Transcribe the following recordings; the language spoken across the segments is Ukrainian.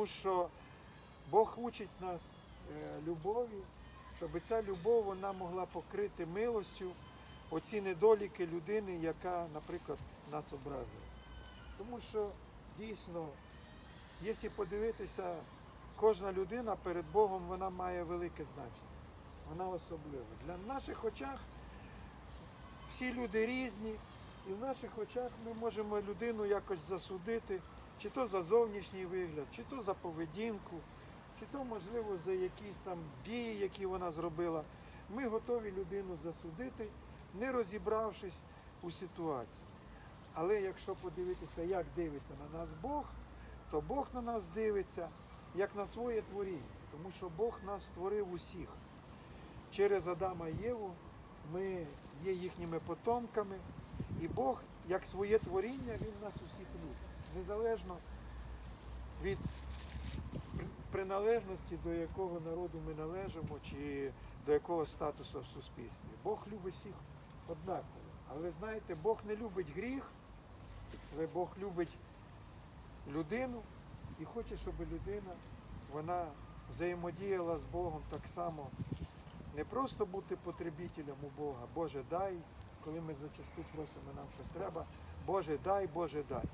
Тому що Бог учить нас е, любові, щоб ця любов вона могла покрити милостю оці недоліки людини, яка, наприклад, нас образила. Тому що дійсно, якщо подивитися, кожна людина перед Богом вона має велике значення. Вона особлива. Для наших очах всі люди різні, і в наших очах ми можемо людину якось засудити, чи то за зовнішній вигляд, чи то за поведінку, чи то, можливо, за якісь там дії, які вона зробила. Ми готові людину засудити, не розібравшись у ситуації. Але якщо подивитися, як дивиться на нас Бог, то Бог на нас дивиться як на своє творіння, тому що Бог нас створив усіх. Через Адама і Єву ми є їхніми потомками, і Бог, як своє творіння, Він нас усіх любить. Незалежно від приналежності, до якого народу ми належимо, чи до якого статусу в суспільстві. Бог любить всіх однаково. Але знаєте, Бог не любить гріх, але Бог любить людину і хоче, щоб людина вона взаємодіяла з Богом так само. Не просто бути потребітелем у Бога, Боже дай, коли ми зачасту просимо нам щось треба, Боже дай, Боже дай.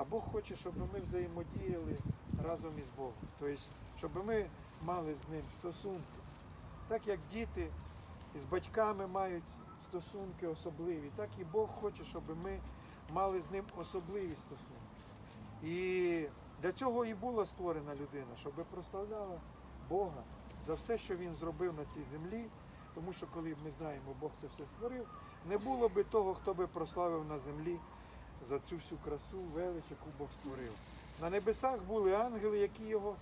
А Бог хоче, щоб ми взаємодіяли разом із Богом. Тобто, щоб ми мали з ним стосунки. Так як діти з батьками мають стосунки особливі, так і Бог хоче, щоб ми мали з ним особливі стосунки. І для цього і була створена людина, щоб прославляла Бога за все, що він зробив на цій землі. Тому що коли ми знаємо, Бог це все створив, не було би того, хто би прославив на землі за цю всю красу, велич, яку Бог створив. На небесах були ангели, які його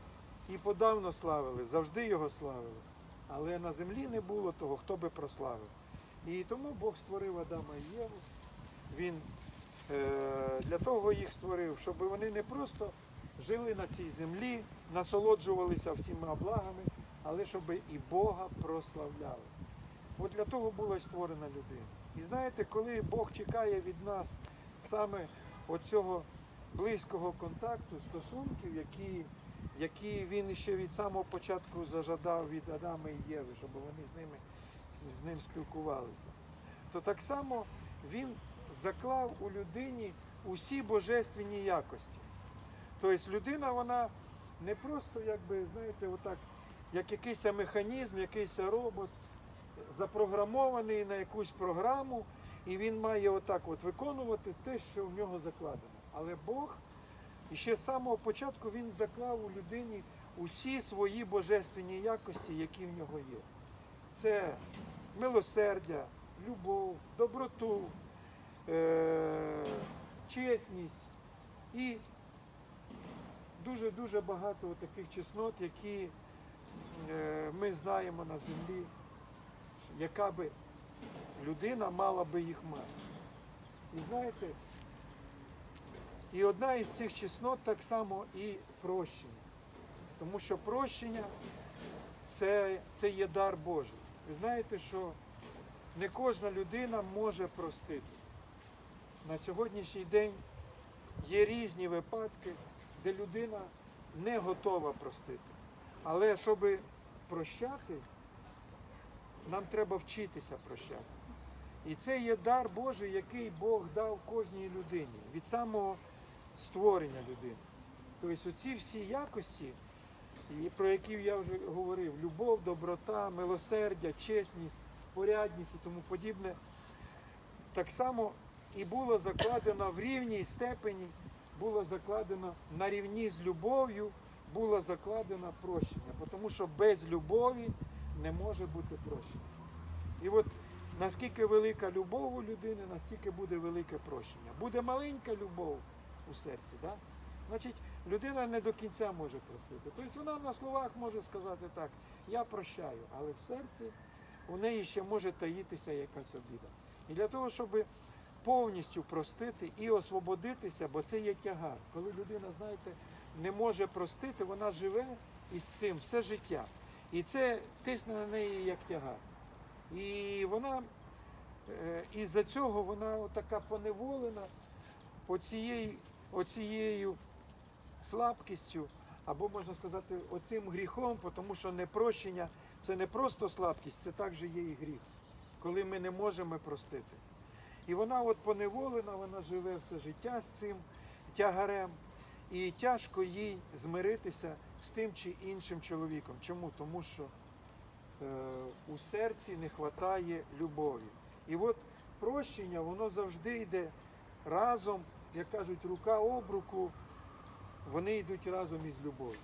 і подавно славили, завжди його славили. Але на землі не було того, хто би прославив. І тому Бог створив Адама і Єву. Він е, для того їх створив, щоб вони не просто жили на цій землі, насолоджувалися всіма благами, але щоб і Бога прославляли. От для того була створена людина. І знаєте, коли Бог чекає від нас саме оцього близького контакту, стосунків, які, які він ще від самого початку зажадав від Адама і Єви, щоб вони з ними з ним спілкувалися, то так само він заклав у людині усі божественні якості. Тобто людина, вона не просто, якби, знаєте, отак, як якийсь механізм, якийсь робот, запрограмований на якусь програму, і він має отак от виконувати те, що в нього закладено. Але Бог ще з самого початку він заклав у людині усі свої божественні якості, які в нього є. Це милосердя, любов, доброту, е- чесність і дуже-дуже багато таких чеснот, які е, ми знаємо на землі, яка би людина мала би їх мати. І знаєте, і одна із цих чеснот так само і прощення. Тому що прощення це, це є дар Божий. Ви знаєте, що не кожна людина може простити. На сьогоднішній день є різні випадки, де людина не готова простити. Але щоб прощати, нам треба вчитися прощати. І це є дар Божий, який Бог дав кожній людині від самого створення людини. Тобто оці всі якості, про які я вже говорив, любов, доброта, милосердя, чесність, порядність і тому подібне, так само і було закладено в рівній степені, було закладено на рівні з любов'ю, було закладено прощення. Тому що без любові не може бути прощення. І от наскільки велика любов у людини, настільки буде велике прощення. Буде маленька любов у серці, да? значить людина не до кінця може простити. Тобто вона на словах може сказати так, я прощаю, але в серці у неї ще може таїтися якась обіда. І для того, щоб повністю простити і освободитися, бо це є тягар. Коли людина, знаєте, не може простити, вона живе із цим все життя. І це тисне на неї як тягар. І вона е, із-за цього вона така поневолена оцією, оцією слабкістю, або можна сказати, оцим гріхом, тому що непрощення це не просто слабкість, це також є і гріх, коли ми не можемо простити. І вона от поневолена, вона живе все життя з цим тягарем, і тяжко їй змиритися з тим чи іншим чоловіком. Чому? Тому що у серці не вистачає любові. І от прощення, воно завжди йде разом, як кажуть, рука об руку, вони йдуть разом із любов'ю.